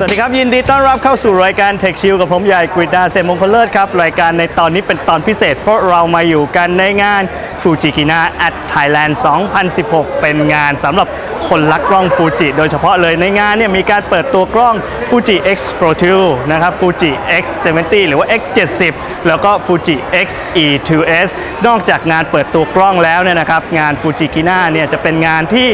สวัสดีครับ ยินดีต้อนรับเข้าสู่รายการ Tech Chill กับผมใหญ่กฤษดาเซมงคลเลิศครับ รายการในตอนนี้เป็นตอนพิเศษ เพราะเรามาอยู่กันในงาน Fujikina at Thailand 2016 เป็นงานสำหรับ คนรักกล้องฟูจิโดยเฉพาะเลยในงานเนี่ยมีการเปิดตัวกล้อง Fuji X Pro 2นะครับ Fuji X 70หรือว่า X 70แล้วก็ Fuji X E 2S นอกจากงานเปิดตัวกล้องแล้วเนี่ยนะครับงาน Fujikina เนี่ยจะเป็นงานที่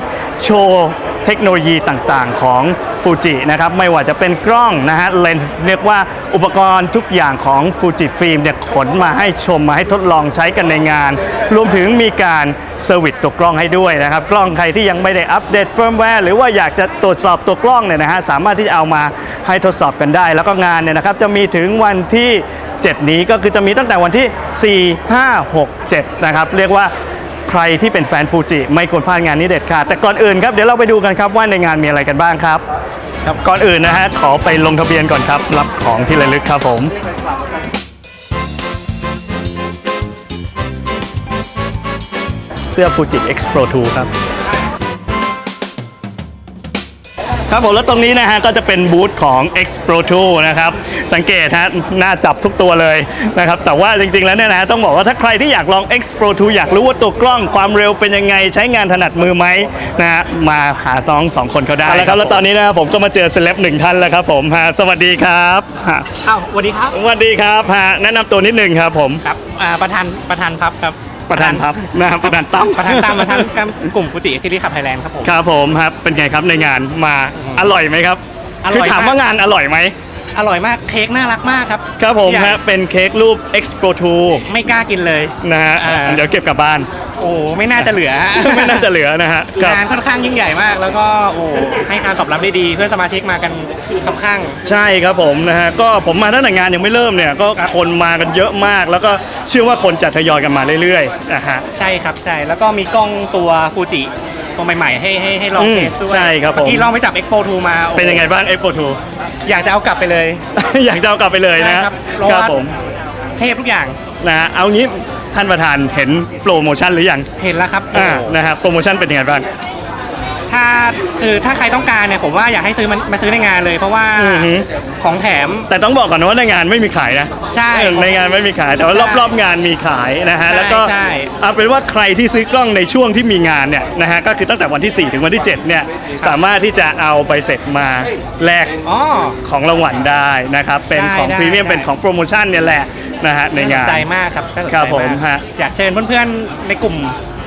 โชว์เทคโนโลยีต่างๆของฟูจินะครับไม่ว่าจะเป็นกล้องนะฮะเลนส์เรียกว่าอุปกรณ์ทุกอย่างของฟูจิฟิล์มเนี่ยขนมาให้ชมมาให้ทดลองใช้กันในงาน รวมถึงมีการเซอร์วิสตัวกล้องให้ด้วยนะครับ กล้องใครที่ยังไม่ได้อัปเดตเฟิร์มแวร์หรือว่าอยากจะตรวจสอบตัวกล้องเนี่ยนะฮะสามารถที่จะเอามาให้ทดสอบกันได้ แล้วก็งานเนี่ยนะครับจะมีถึงวันที่ 7 นี้ก็คือจะมีตั้งแต่วันที่ 4 5 6 7 นะครับ เรียกว่าใครที่เป็นแฟนฟูจิไม่ควรพลาดงานนี้เด็ดขาดแต่ก่อนอื่นครับเดี๋ยวเราไปดูกันครับว่าในงานมีอะไรกันบ้างครับครับก่อนอื่นนะฮะขอไปลงทะเบียนก่อนครับ รับของที่ระลึกครับผมเสื้อฟูจิ X Pro 2 ครับ ครับผมแล้วตรงนี้นะฮะก็จะเป็นบูธของ X Pro 2นะครับ สังเกตฮะหน้าจับทุกตัวเลยนะครับ แต่ว่าจริงๆแล้วเนี่ยนะฮะต้องบอกว่าถ้าใครที่อยากลอง X Pro 2 อยากรู้ว่าตัวกล้องความเร็วเป็นยังไง ใช้งานถนัดมือไหมนะฮะมาหาน้องสองคนเขาได้แล้วครับแล้วตอนนี้นะครับผมก็มาเจอเซเลบหนึ่งท่านแล้วครับผมฮะสวัสดีครับฮะอ้าวสวัสดีครับสวัสดีครับฮะแนะนำตัวนิดหนึ่งครับผมครับอ่าประธานประธานพับครับ ประธานพับนะครับประธานตั้มประธานตามประธานครับกลุ่มฟูจิที่รีขับไทยแลนด์ครับผม ครับผมครับเป็นไงครับในงานมาอร่อยไหมครับอร่อยคือถามมาก ว่างานอร่อยไหม อร่อยมากเค้กน่ารักมากครับครับผมอยากฮะเป็นเค้กรูป X Pro ไม่กล้ากินเลย2นะฮะอ่าเดี๋ยวเก็บกลับบ้าน โอ้ไม่น่าจะเหลือ ไม่น่าจะเหลือนะฮะครับ งานค่อนข้างยิ่งใหญ่มาก แล้วก็โอ้ให้การตอบรับได้ดีเพื่อนสมาชิกมากันคับข้าง ใช่ครับผมนะฮะก็ผมมาตั้งแต่งานยังไม่เริ่มเนี่ยก็ครับ คนมากันเยอะมาก แล้วก็เชื่อว่าคนจะทยอยกันมาเรื่อยๆนะฮะ ใช่ครับใช่แล้วก็มีกล้องตัวฟูจิ ตัวใหม่ๆให้ให้ให้ลองอืมเทสด้วยใช่ครับผม เมื่อกี้ลองไปจับ Expo 2 มาโอ้เป็นยังไงบ้าง X Pro อยากจะเอากลับไปเลย 2 อยากจะเอากลับไปเลยนะใช่ครับเพราะครับว่า ผมเทพทุกอย่างนะฮะเอางี้ท่านประธานเห็นโปรโมชั่นหรือยังเห็นแล้วครับอ่าโอ้นะฮะโปรโมชั่นเป็นยังไงบ้าง ถ้าคือถ้าใครต้องการเนี่ยผมว่าอยากให้ซื้อมันมาซื้อในงานเลย เพราะว่าอือฮึของแถม แต่ต้องบอกก่อนนะว่าในงานไม่มีขายนะใช่เออในงานไม่มีขายแต่ว่าใช่รอบๆงานมีขายนะฮะใช่แล้วก็ใช่ เอาเป็นว่าใครที่ซื้อกล้องในช่วงที่มีงานเนี่ยนะฮะก็คือตั้งแต่วันที่ 4 ถึงวันที่ 7 เนี่ยสามารถที่จะเอาใบเสร็จมาแลกอ๋อ ของรางวัลได้นะครับเป็นได้ของได้พรีเมียมได้ เป็นของโปรโมชั่นเนี่ยแหละนะฮะในน่าสงานนใจมากครับน่าสนใจครับผมากฮะ อยากเชิญเพื่อนๆในกลุ่ม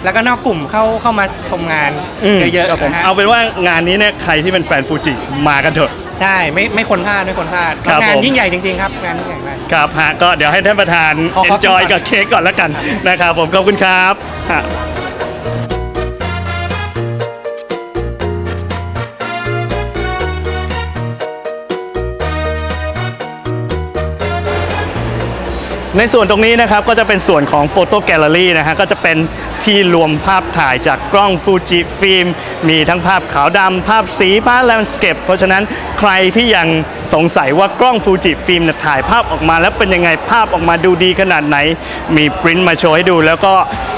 แล้วก็นอกกลุ่มเข้าเข้ามาชมงานมเยอะครับๆผมนะฮะเอาเป็นว่างานนี้เนี่ยใครที่เป็นแฟนฟูจิมากันเถอะ ใช่ไม่ไม่ควรพลาดไม่ควรพลาดครับงานผม ยิ่งใหญ่จริงๆครับงานยิ่งใหญ่มาก ครับฮะก็เดี๋ยวให้ท่านประธาน ขอขอบคุณ enjoy ก่อนกับเค้กก่อนแล้วกันนะครับผมขอบคุณครับฮะในส่วนตรงนี้นะครับก็จะเป็นส่วนของโฟโต้แกลเลอรี่นะฮะก็จะเป็น ที่รวมภาพถ่ายจากกล้องฟูจิฟิล์มมีทั้งภาพขาวดำภาพสีภาพแลนด์สเคปเพราะฉะนั้นใครที่ยังสงสัยว่ากล้องฟูจิฟิล์มถ่ายภาพออกมาแล้วเป็นยังไงภาพออกมาดูดีขนาดไหน มีปริ้นมาโชว์ให้ดู แล้วก็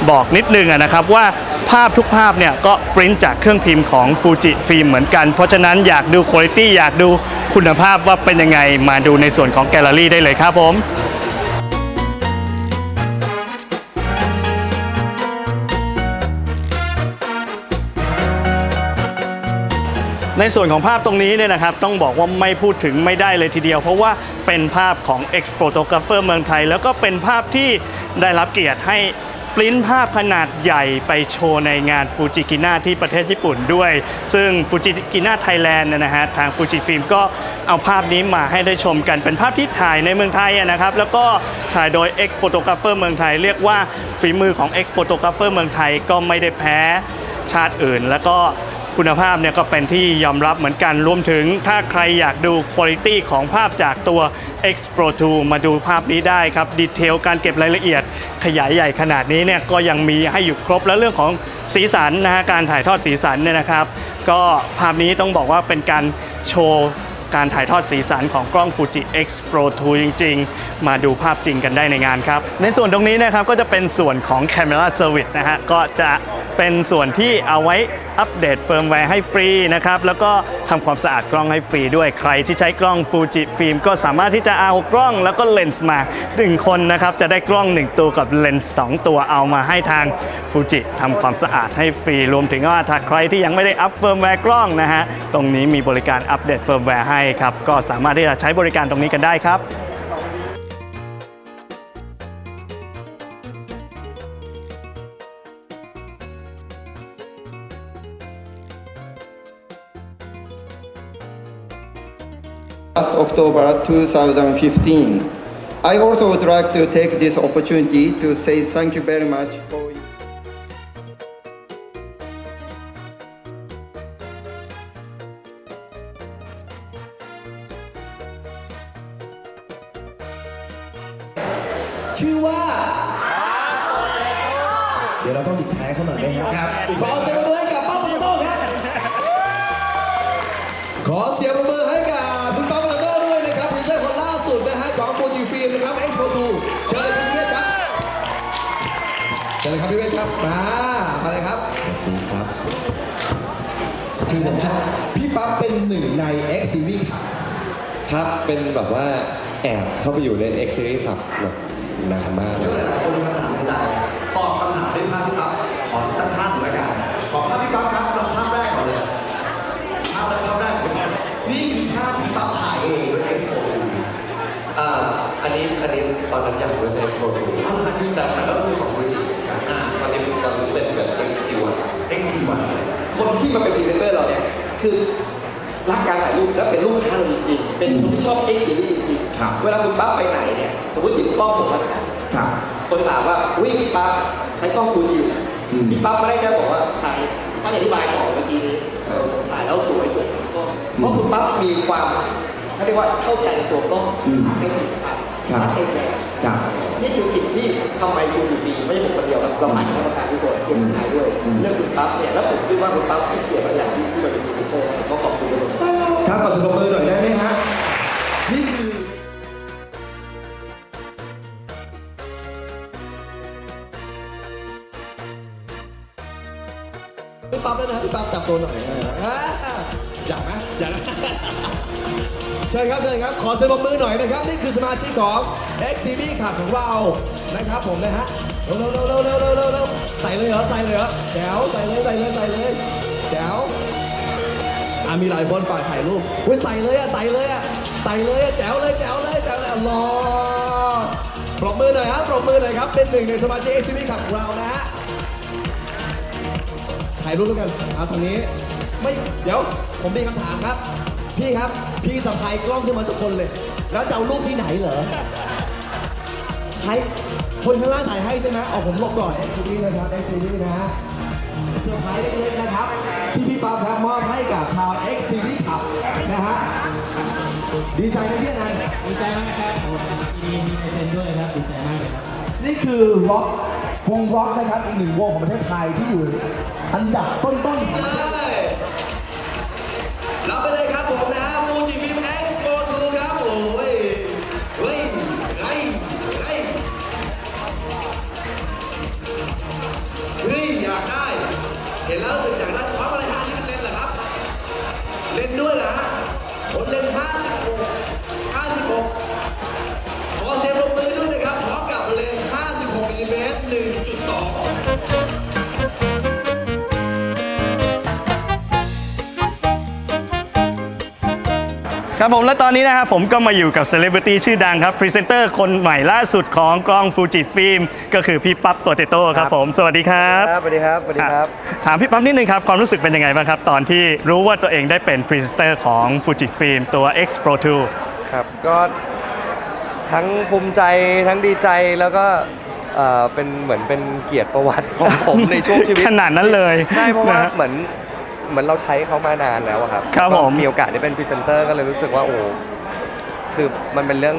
บอกนิดนึงนะครับว่าภาพทุกภาพเนี่ยก็ปริ้นจากเครื่องพิมพ์ของฟูจิฟิล์มเหมือนกัน เพราะฉะนั้นอยากดูคุณภาพอยากดูคุณภาพว่าเป็นยังไงมาดูในส่วนของแกลเลอรี่ได้เลยครับผม ในส่วนของภาพตรงนี้เนี่ยนะครับต้องบอกว่าไม่พูดถึงไม่ได้เลยทีเดียว เพราะว่าเป็นภาพของ X Photographer เมืองไทย แล้วก็เป็นภาพที่ได้รับเกียรติให้ปริ้นภาพขนาดใหญ่ไปโชว์ในงานฟูจิกินาที่ประเทศญี่ปุ่นด้วย ซึ่งฟูจิกินาไทยแลนด์นะฮะทางฟูจิฟิล์มก็เอาภาพนี้มาให้ได้ชมกันเป็นภาพที่ถ่ายในเมืองไทยนะครับ แล้วก็ถ่ายโดย X Photographer เมืองไทย เรียกว่าฝีมือของ X Photographer เมืองไทยก็ไม่ได้แพ้ชาติอื่น แล้วก็ คุณภาพเนี่ยก็เป็นที่ยอมรับเหมือนกันรวมถึงถ้าใครอยากดูคุณภาพของภาพจากตัว X Pro 2 มาดูภาพนี้ได้ครับดีเทลการเก็บรายละเอียด ขยายใหญ่ขนาดนี้เนี่ยก็ยังมีให้อยู่ครบแล้วเรื่องของสีสันนะฮะการถ่ายทอดสีสันเนี่ยนะครับ ก็ภาพนี้ต้องบอกว่าเป็นการโชว์การถ่ายทอดสีสันของกล้อง Fuji X Pro 2 จริง ๆ มาดูภาพจริงกันได้ในงานครับ ในส่วนตรงนี้นะครับก็จะเป็นส่วนของ Camera Service นะฮะก็จะ เป็นส่วนที่เอาไว้อัปเดตเฟิร์มแวร์ให้ฟรีนะครับ แล้วก็ทำความสะอาดกล้องให้ฟรีด้วยใครที่ใช้กล้อง Fuji Film ก็สามารถที่จะเอากล้องแล้วก็เลนส์มา 1 คนนะครับ จะได้กล้อง 1 ตัวกับเลนส์2ตัวเอามาให้ทาง Fuji ทำความสะอาดให้ฟรี รวมถึงว่าถ้าใครที่ยังไม่ได้อัปเฟิร์มแวร์กล้องนะฮะตรงนี้มีบริการอัปเดตเฟิร์มแวร์ให้ครับก็สามารถที่จะใช้บริการตรงนี้กันได้ครับ last October 2015. I also would like to take this opportunity to say thank you very much ชิญเลยครับพี่เวทครับมามาเลยครับขอบคุณครับคือผมชอบพี่ปั๊บเป็นหนึ่งใน X Series ครับครับเป็นแบบว่าแอบเข้าไปอยู่ใน X Series ครับแบบนานมากเลยคนมีคำถามในใจตอบคำถามด้วยภาพพี่ปั๊บขอสักท่าหนึ่งแล้วกันขอภาพพี่ปั๊บครับลองภาพแรกก่อนเลยภาพแรกภาพแรกนี่คือภาพพี่ปั๊บถ่ายเองด้วยเอ็กซ์โอ่าอันนี้อันนี้ตอนนั้นยังไม่ใช่โปรตูแต่มันก็คือของฟูจิอ่าตอนนี้ตอนนี้เป็นแบบ XQ อะ เอ็กซ์ทีวันคน ที่มาเป็นพรีเซนเตอร์เราเนี่ยคือรักการถ่ายรูปและเป็นลูกค้าเราจริงๆเป็นคนที่ชอบเอ็กซ์ทีวีจริงๆเวลาคุณปั๊บไปไหนเนี่ยสมมติหยิบกล้องผมมาถ่ายคนถามว่าอุ้ยพี่ปั๊บใช้กล้องฟูจิอยู่พี่ปั๊บไม่ได้แค่บอกว่าใช้ต้องอธิบายก่อนเมื่อกี้นี้เออถ่ายแล้วสวยสวยก็เพราะคุณปั๊บมีความเขาเรียกว่าเข้าใจตัวกล้องให้ถึง ครับรักเองแบบนี่คือสิ่งที่ทำไมคุณอยู่ดีไม่ใช่ผมคนเดียวครับเราหมายถึงกรรมการทุกคนคุณถ่ายด้วยเรื่องคุณปั๊บเนี่ยแล้วผมคิดว่าคุณปั๊บที่เกียรติบางอย่างที่ที่มาเป็นยูทูบเบอร์ก็ขอบคุณทุกคนครับขอสุดมือหน่อยได้ไหมฮะนี่คือพี่ปั๊บด้วยนะครับพี่ปั๊บจับตัวหน่อยอ่าอยากไหมอยาก เชิญครับเชิญครับ ขอเชิญปรบมือหน่อยนะครับ นี่คือสมาชิกของ XCB ขับของเรา นะครับผมนะฮะ เร็วเร็วเร็วเร็วเร็วเร็วใส่เลยเหรอ ใส่เลยเหรอแจ๋วใส่เลย ใส่เลย ใส่เลยแจ๋วอะมีหลายคนฝากถ่ายรูปอุ้ยใส่เลยอะ ใส่เลยอะ ใส่เลยอะแจ๋วเลยแจ๋วเลยแจ๋วเลยรอปรบมือหน่อยครับปรบมือหน่อยครับ เป็นหนึ่งในสมาชิก XCB ขับของเรานะฮะ ถ่ายรูปแล้วกันเอาทางนี้ ไม่ เดี๋ยว ผมมีคำถามครับ พี่ครับ พี่สะพายกล้องขึ้นมาทุกคนเลย แล้วจะเอารูปที่ไหนเหรอใครคนข้างล่างถ่ายให้ใช่ไหมเอาผมหลบก่อน X Series นะครับ X Series นะฮะเซอร์ไพรส์เล็กๆนะครับ ที่พี่ปั๊บครับมอบให้กับชาว X Series ขับนะฮะดีใจไหมพี่อนันต์ดีใจมากครับผมมีมีลายเซ็นด้วยครับดีใจมากเลยครับนี่คือร็อกวงร็อกนะครับอีกหนึ่งวงของประเทศไทยที่อยู่อันดับต้นๆของ ครับผมและตอนนี้นะครับผมก็มาอยู่กับเซเลบริตี้ชื่อดังครับพรีเซนเตอร์คนใหม่ล่าสุดของกล้องฟูจิฟิล์มก็คือพี่ปั๊บโปเตโต้ครับผม สวัสดีครับครับสวัสดีครับสวัสดีครับ ถามพี่ปั๊บนิดนึงครับ ความรู้สึกเป็นยังไงบ้างครับ ตอนที่รู้ว่าตัวเองได้เป็นพรีเซนเตอร์ของฟูจิฟิล์มตัว X Pro 2 ครับ ก็ทั้งภูมิใจทั้งดีใจแล้วก็เอ่อเป็นเหมือนเป็นเกียรติประวัติของผมในช่วงชีวิตขนาดนั้นเลยใช่เพราะว่านะฮะเหมือน เหมือนเราใช้เขามานานแล้วอะครับครับแล้วก็ผมมีโอกาสได้เป็นพรีเซนเตอร์ก็เลยรู้สึกว่าโอ้คือมันเป็นเรื่อง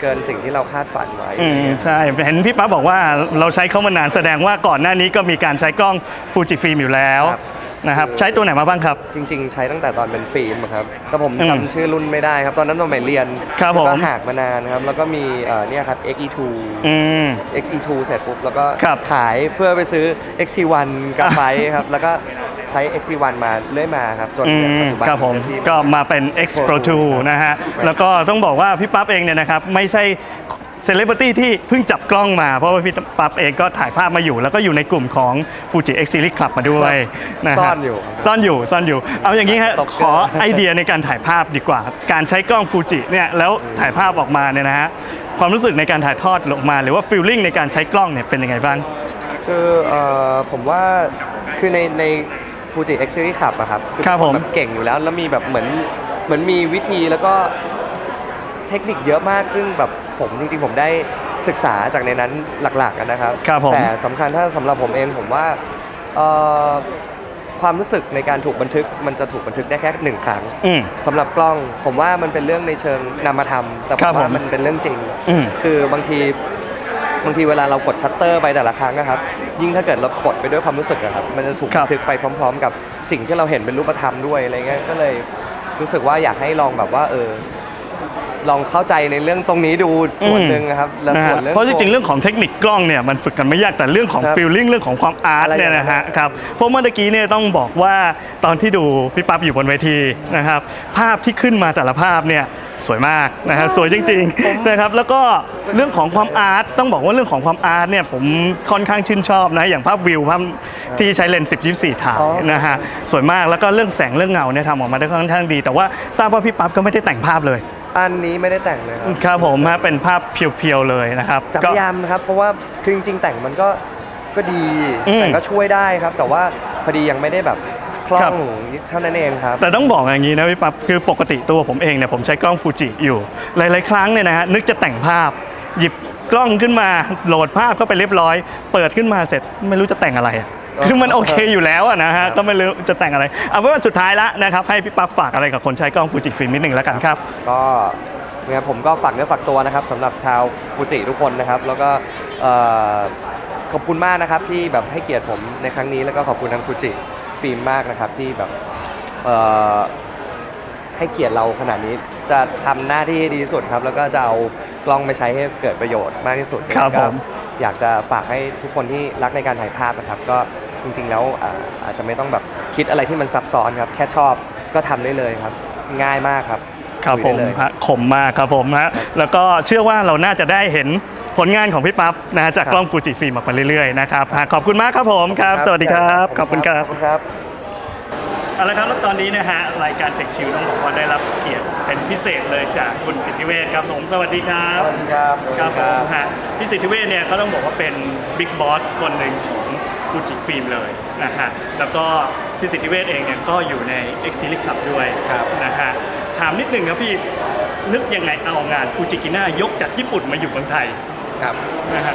เกินสิ่งที่เราคาดฝันไว้อืมใช่เห็นพี่ปั๊บบอกว่าเราใช้เขามานานแสดงว่าก่อนหน้านี้ก็มีการใช้กล้องฟูจิฟิล์มอยู่แล้วครับนะครับใช้ตัวไหนมาบ้างครับ จริง ๆ ใช้ตั้งแต่ตอนเป็นฟิล์มอะครับแต่ผมอืมจำชื่อรุ่นไม่ได้ครับ ตอนนั้นสมัยเรียนครับผม ก็หากมานานครับ แล้วก็มีเอ่อเนี่ยครับ XE2 อืม XE2 เสร็จปุ๊บแล้วก็ครับขายเพื่อไปซื้อ XT1 กับไฟครับ แล้วก็ ใช้ XT1 มาเรื่อยมาครับจนอืเนี่ยมปัจจุบันครับผมที่ ก็มาเป็น X Pro 2 นะฮะ แล้วก็ต้องบอกว่าพี่ปั๊บเองเนี่ยนะครับ ไม่ใช่เซเลบริตี้ที่เพิ่งจับกล้องมา เพราะว่าพี่ปั๊บเองก็ถ่ายภาพมาอยู่ แล้วก็อยู่ในกลุ่มของ Fuji X Series Club มาด้วยนะฮะซ่อนอยู่ซ่อนอยู่ซ่อนอยู่ เอาอย่างนี้ฮะตกขอไอเดียในการถ่ายภาพดีกว่า การใช้กล้องฟูจิเนี่ยแล้วถ่ายภาพออกมาเนี่ยนะฮะความรู้สึกในการถ่ายทอดออกมา หรือว่าฟีลลิ่งในการใช้กล้องเนี่ยเป็นยังไงบ้าง คือเอ่อผมว่าคือในใน ฟูจิ X Series ขับอะครับอครับผม แบบเก่งอยู่แล้ว แล้วมีแบบเหมือนเหมือนมีวิธีแล้วก็เทคนิคเยอะมากซึ่งแบบผมจริงๆ ผมได้ศึกษาจากในนั้นหลักๆอะนะครับ ครับผม แต่สำคัญถ้าสำหรับผมเองผมว่าเอ่อความรู้สึกในการถูกบันทึกมันจะถูกบันทึกได้แค่หนึ่งครั้ง อืม สำหรับกล้องผมว่ามันเป็นเรื่องในเชิงนามธรรม แต่ผครับมว่าผมมันเป็นเรื่องจริง อืมคือบางที บางทีเวลาเรากดชัตเตอร์ไปแต่ละครั้งนะครับ ยิ่งถ้าเกิดเรากดไปด้วยความรู้สึกอะครับ มันจะถูกครับบันทึกไปพร้อม ๆ กับสิ่งที่เราเห็นเป็นรูปธรรมด้วยอะไรเงี้ยก็เลยรู้สึกว่าอยากให้ลองแบบว่าเออลองเข้าใจในเรื่องตรงนี้ดูส่วนหนึ่งนะครับแล้วนะส่ฮะวนเรื่องเพราะจริงๆเรื่องของเทคนิคกล้องเนี่ยมันฝึกกันไม่ยากแต่เรื่องของครับฟีลลิ่งเรื่องของความอาร์ตอะไรเนี่ยนะฮะอย่างนั้นครับเพราะเมื่อตะกี้เนี่ยต้องบอกว่าตอนที่ดูพี่ปั๊บอยู่บนเวทีนะครับภาพที่ขึ้นมาแต่ละภาพเนี่ย สวยมากนะฮะสวยจริงๆนะครับแล้วก็เรื่องของความอาร์ตต้องบอกว่าเรื่องของความอาร์ตเนี่ยผมค่อนข้างชื่นชอบนะอย่างภาพวิวภาพที่ใช้เลนส์10 24 ถ่ายอ๋อนะฮะสวยมากแล้วก็เรื่องแสงเรื่องเงาเนี่ยทำออกมาได้ค่อนข้างดี แต่ว่าทราบว่าพี่ปั๊บก็ไม่ได้แต่งภาพเลย อันนี้ไม่ได้แต่งเลยครับครับผมฮะเป็นภาพเพียวๆเลยนะครับจะพก็ ยายามนะครับเพราะว่าคือจริงๆแต่งมันก็ก็ดีอืมแต่ก็ช่วยได้ครับ แต่ว่าพอดียังไม่ได้แบบ คล่อครับงเท่านั้นเองครับ แต่ต้องบอกอย่างนี้นะพี่ปั๊บคือปกติตัวผมเองเนี่ยผมใช้กล้องฟูจิอยู่ หลายๆ ครั้งเนี่ยนะฮะนึกจะแต่งภาพ หยิบกล้องขึ้นมาโหลดภาพเข้าไปเรียบร้อย เปิดขึ้นมาเสร็จไม่รู้จะแต่งอะไรอะอ๋อคือมันโอเคอยู่แล้วอะนะฮะครับก็ไม่รู้จะแต่งอะไรเอาเป็นว่าสุดท้ายละนะครับให้พี่ปั๊บฝากอะไรกับคนใช้กล้องฟูจิฟิล์มนิดหนึ่งแล้วกันครับ ก็นะครับผมก็ฝากเนื้อฝากตัวนะครับสำหรับชาวฟูจิทุกคนนะครับ แล้วก็เอ่อขอบคุณมากนะครับที่แบบให้เกียรติผมในครั้งนี้แล้วก็ขอบคุณทางฟูจิ ฟิล์มมากนะครับที่แบบเอ่อให้เกียรติเราขนาดนี้จะทำหน้าที่ให้ดีที่สุดครับ แล้วก็จะเอากล้องไปใช้ให้เกิดประโยชน์มากที่สุดครับก็ผมอยากจะฝากให้ทุกคนที่รักในการถ่ายภาพนะครับ ก็จริง ๆ แล้วอ่าอาจจะไม่ต้องแบบคิดอะไรที่มันซับซ้อนครับ แค่ชอบก็ทำได้เลยครับ ง่ายมากครับ ครับคุผยมได้เลย ฮะขมมากครับผมฮะแล้วก็เชื่อว่าเราน่าจะได้เห็นผลงานของพี่ปั๊บนะฮะจากกล้องฟูจิฟิล์มออกมาเรื่อยๆนะครับฮะขอบคุณมากครับผมครับ สวัสดีครับขอบคุณครับ ขอบคุณครับ เอาละครับแล้วตอนนี้นะฮะรายการเทคชิวต้องบอกว่าได้รับเกียรติเป็นพิเศษเลยจากคุณสิทธิเวชครับผมสวัสดีครับสวัสดีครับครับผมฮะพี่สิทธิเวชเนี่ยก็ต้องบอกว่าเป็นบิ๊กบอสคนหนึ่งของฟูจิฟิล์มเลยนะฮะแล้วก็พี่สิทธิเวชเองเนี่ยก็อยู่ใน X Series Club ด้วยครับนะฮะ ถามนิดหนึ่งครับพี่นึกยังไงเอางานฟูจิกิน่ายกจากญี่ปุ่นมาอยู่เมืองไทยครับนะฮะ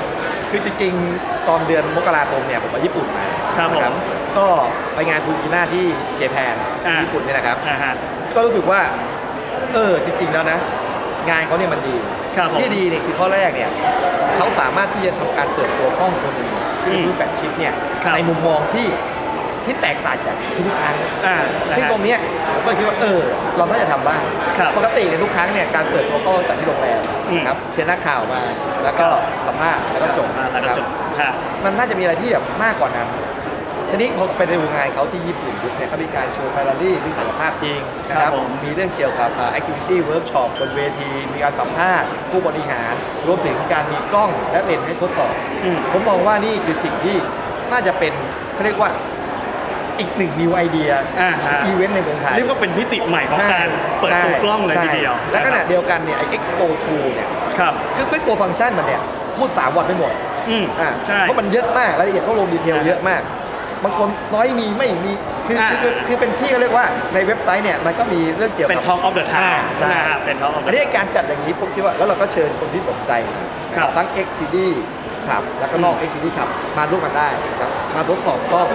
คือจริงๆ ตอนเดือนมกราคมเนี่ยผมไปญี่ปุ่นมาครับผมนะก็ไปงานฟูจิน่าที่เจแปนอ่า ญี่ปุ่นเนี่ยนะครับนะฮะ ก็รู้สึกว่า เออจริงๆแล้วนะ งานเขาเนี่ยมันดี ครับผมที่ดีเนี่ยคือข้อแรกเนี่ยเขาสามารถที่จะทำการเปิดตัวกล้องตัวหนึงที่อืมคือแฟลชชิปเนี่ยครับในมุมมองที่ ที่แตกต่างจากทุกๆครั้งอ่านะซึ่งฮะตรงเนี้ยผมก็คิดว่าเออ เราน่าจะทำบ้างครับปกติเนี่ยทุกครั้งเนี่ยการเปิดตัวกล้องจัดที่โรงแรมอืมนะครับเชิญนักข่าวมา แล้วก็สัมภาษณ์แล้วก็จบอ่าแล้วก็นะครับจบฮะ มันน่าจะมีอะไรที่แบบมากกว่านั้นทีนี้พอไปดูงานเขาที่ญี่ปุ่นปุ๊บเนี่ยเขามีการโชว์แฟลลี่ซึ่งถ่ายภาพจริงนะคครัรับบผม มีเรื่องเกี่ยวกับอ่า activity workshop บนเวที มีการสัมภาษณ์ผู้บริหาร รวมถึงการมีกล้องและเลนส์ให้ทดสอบ อืม ผมมองว่านี่คือสิ่งที่น่าจะเป็นเขาเรียกว่า อีกหนึ่ง new idea อ่าฮะอีเวนต์ในเมืองไทยเรียกว่าเป็นมิติใหม่ของการเปิดตัวกล้องเลยใช่ทีเดียว และขณะเดียวกันเนี่ยไอ้ Expo 2เนี่ยครับคือด้วยตัวฟังก์ชันมันเนี่ยพูด3วันไม่หมดอืมอ่าใช่เพราะมันเยอะมากรายละเอียดต้องลงดีเทลเยอะมากบางคนน้อยมีไม่มีคือคือคือคือเป็นที่เขาเรียกว่าในเว็บไซต์เนี่ยมันก็มีเรื่องเกี่ยวเป็นกับ Talk of the Town ใช่นะฮะเป็น Talk of อัน the นี้การจัดอย่างนี้ผมคิดว่าแล้วเราก็เชิญคนที่สนใจนะครับทั้ง X CD ขับ แล้วก็นอก X CD ขับมาร่วมกันได้นะครับมาทดสอบกล้อง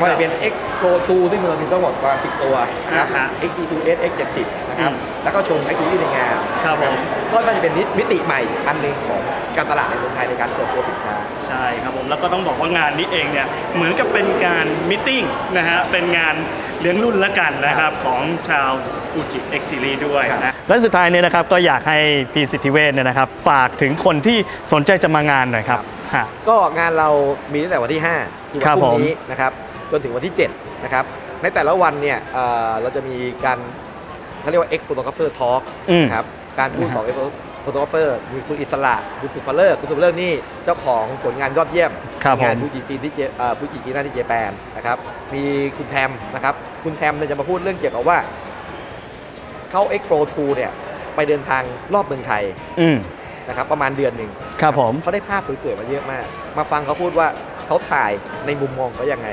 ไม่ว่าจะเป็น X Pro 2ซึ่งเรามีทั้งหมดประมาณ10ตัวนะครับ อ่าฮะ X G2S X 70นะครับอืมแล้วก็โชว์ Activity ในงานครับผม ก็น่าจะเป็นมิติใหม่อันหนึ่งของการตลาดในเมืองไทยในการเปิดตัวสินค้า ใช่ครับผมแล้วก็ต้องบอกว่างานนี้เองเนี่ยเหมือนกับเป็นการมิทติ้งนะฮะเป็นงานเลี้ยงรุ่นละกันนะครับของชาวฟูจิ X Series ด้วยนะและสุดท้ายเนี่ยนะครับก็อยากให้พี่สิทธิเวชเนี่ยนะครับฝากถึงคนที่สนใจจะมางานหน่อยครับฮะ ก็งานเรามีตั้งแต่วันที่5คือครัวันบพรุ่ผมงนี้นะครับ จนถึงวันที่7นะครับในแต่ละวันเนี่ยเอ่อเราจะมีการเขาเรียกว่า X Photographer Talk อืม นะครับการพูดของ X Photographer มีคุณอิสระคุณสุภเลิศคุณสุภเลิศนี่เจ้าของผลงานยอดเยี่ยมครับงานผม ฟูจิซีที่เจฟูจิกีนาที่เจแปนนะครับมีคุณแทมนะครับคุณแทมเนี่ยจะมาพูดเรื่องเกี่ยวกับว่าเขา X Pro 2เนี่ยไปเดินทางรอบเมืองไทยอืมนะครับประมาณเดือนหนึ่ง ครับผม เขาได้ภาพสวยๆมาเยอะมาก มาฟังเขาพูดว่า เขาถ่ายในมุมมองเขายังไง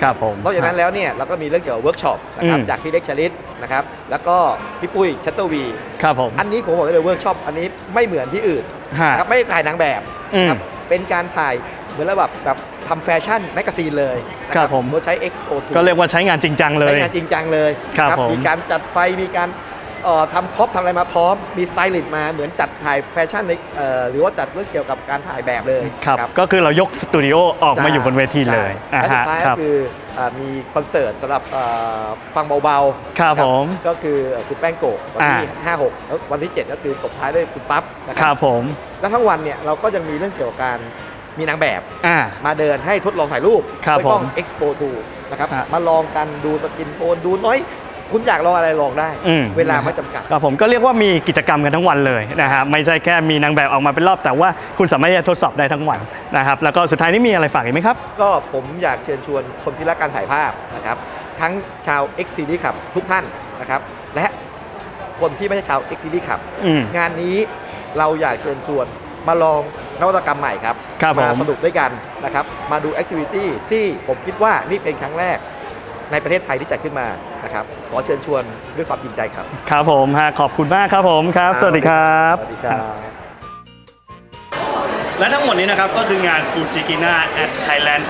ครับผมนอกจากนั้นแล้วเนี่ยเราก็มีเรื่องเกี่ยวกับเวิร์กช็อปนะครับอืม จากพี่เล็กชลิตนะครับแล้วก็พี่ปุ้ยชัตเตอร์วี ครับผมอันนี้ผมบอกได้เลยเวิร์กช็อปอันนี้ไม่เหมือนที่อื่นฮะ นะครับไม่ได้ถ่ายนางแบบอืมนะครับเป็นการถ่ายเหมือนแบบแบบทำแฟชั่นแมกกาซีนเลยนะครับผมโดยใช้ XO ก็เรียกว่าใช้งานจริงจังเลย ใช้งานจริงจังเลยครับนะผม มีการจัดไฟมีการเอ่อ ทำพ็อปทำอะไรมาพร้อม มีไซลิดมาเหมือนจัดถ่ายแฟชั่นในเอ่อหรือว่าจัดเรื่องเกี่ยวกับการถ่ายแบบเลยครับ ก็คือเรายกสตูดิโอออกมาใช่อยู่บนเวทีเลยใช่อ่าและสุฮะดท้ายคก็รับคืออ่ามีคอนเสิร์ตสำหรับอ่าฟังเบาๆครับนะผมก็คือคุณแป้งโกะวันที่อ่า5 6 แล้ววันที่ 7 ก็คือตบท้ายด้วยคุณปั๊บนะคครัรับบผมแล้วทั้งวันเนี่ยเราก็จะมีเรื่องเกี่ยวกับการมีนางแบบอ่ามาเดินให้ทดลองถ่ายรูปครับด้วยกล้องผม Expo 2นะครับฮะมาลองกันดูสกินโทนดูน้อย คุณอยากลองอะไรลองได้ อืม เวลาไม่จำกัด ครับผมก็เรียกว่ามีกิจกรรมกันทั้งวันเลยนะฮะไม่ใช่แค่มีนางแบบออกมาเป็นรอบแต่ว่าคุณสามารถจะทดสอบได้ทั้งวันนะครับแล้วก็สุดท้ายนี้มีอะไรฝากอีกไหมครับ ก็ผมอยากเชิญชวนคนที่รักการถ่ายภาพนะครับ ทั้งชาว X Series ขับทุกท่านนะครับ และคนที่ไม่ใช่ชาว X Series ขับ อืม งานนี้เราอยากเชิญชวนมาลองนวัตกรรมใหม่ครับ ครับผมสนุกด้วยกันนะครับ มาดูแอคทิวิตี้ที่ผมคิดว่านี่เป็นครั้งแรกในประเทศไทยที่จัดขึ้นมา นะครับขอเชิญชวนด้วยความจริงใจครับ ครับผมฮะขอบคุณมากครับผมครับ สวัสดีครับ สวัสดีครับ และทั้งหมดนี้นะครับก็คืองาน Fujikina at Thailand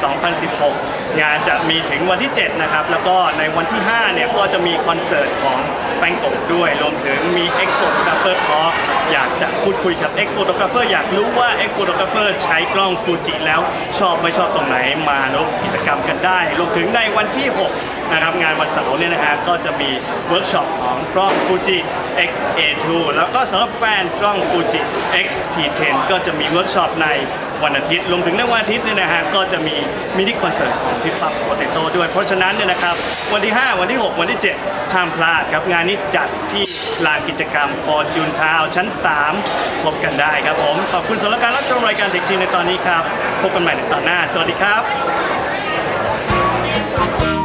2016 งานจะมีถึงวันที่ 7 นะครับ แล้วก็ในวันที่ 5 เนี่ยก็จะมีคอนเสิร์ตของแป้งกบด้วย รวมถึงมี X Photographer Talk อยากจะพูดคุยกับ X Photographer อยากรู้ว่า X Photographer ใช้กล้อง Fuji แล้วชอบไม่ชอบตรงไหนมาร่วมกิจกรรมกันได้ รวมถึงในวันที่ 6 นะครับ งานวันเสาร์เนี่ยนะฮะก็จะมีเวิร์กช็อปของกล้อง Fuji X-A2 แล้วก็สำหรับแฟนกล้อง Fuji X-T10 ก็จะมีเวิร์กช็อปใน วันอาทิตย์รวมถึงในวันอาทิตย์เนี่ยนะฮะก็จะมีมินิคอนเสิร์ตของพิปับโปเตโต้ด้วยเพราะฉะนั้นเนี่ยนะครับวันที่ 5 วันที่ 6 วันที่ 7 ห้ามพลาดครับ งานนี้จัดที่ลานกิจกรรม Fortune Town ชั้น 3 พบกันได้ครับผม ขอบคุณสำหรับการรับชมรายการเด็กจีนในตอนนี้ครับ พบกันใหม่ในตอนหน้า สวัสดีครับ